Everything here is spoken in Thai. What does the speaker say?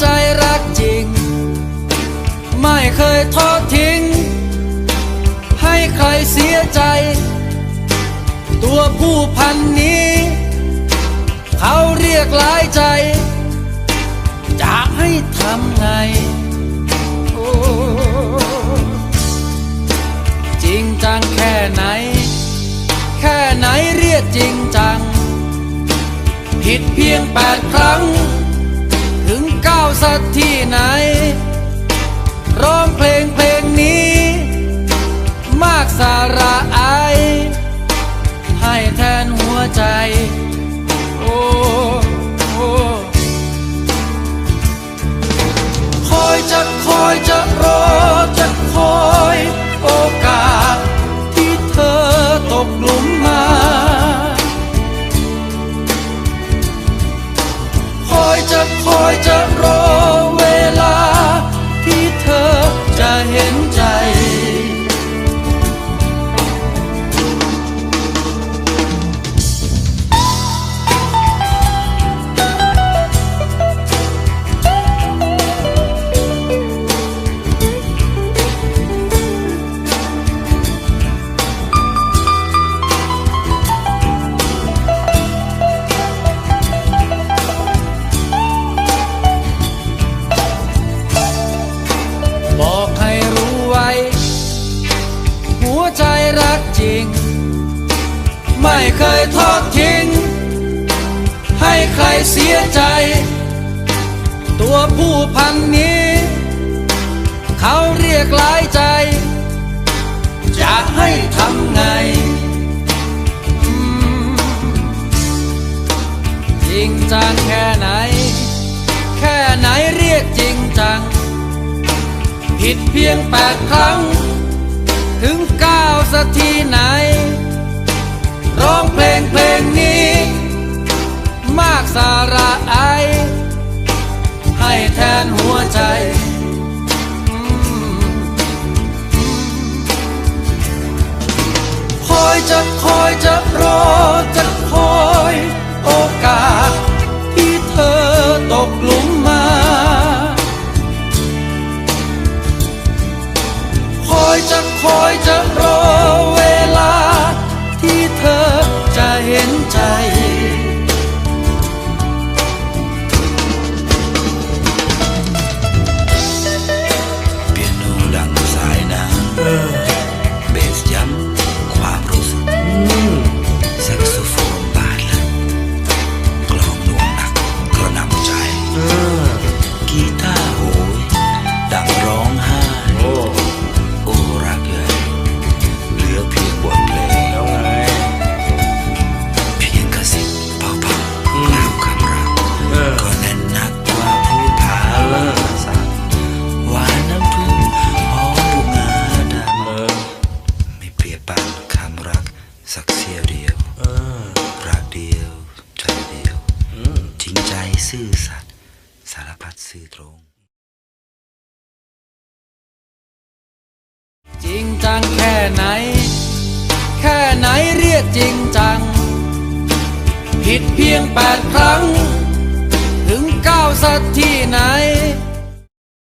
ใจรักจริง ไม่เคยทอดทิ้ง ให้ใครเสียใจ ตัวผู้พันนี้ เขาเรียกหลายใจ จะให้ทำไงจริงจังแค่ไหน แค่ไหนเรียกจริงจัง ผิดเพียงแปดครั้ง สักที่ไหน ร้องเพลงเพลงนี้ มากสาระอายให้แทนหัวใจ โอ้โอ้คอยจะคอยจะรอจะคอย โอกาสที่เธอตกหลุม จริง ไม่เคยทอดทิ้ง ให้ใครเสียใจ ตัวผู้พันนี้ เขาเรียกหลายใจ จะให้ทำไงจริงจังแค่ไหน แค่ไหนเรียกจริงจัง ผิดเพียงแปดครั้ง ถึงก้าวสักทีไหน ร้องเพลงเพลงนี้ มากสาระไอายให้แทนหัวใจคอยจะคอยจะรอ อ สักเสี้ยวเดียวรักเดียวใจเดียวจริงใจซื่อสัตย์สารพัดซื่อตรง จริงจังแค่ไหน แค่ไหนเรียกจริงจัง ผิดเพียงแปดครั้ง ถึงเก้าสักที่ไหน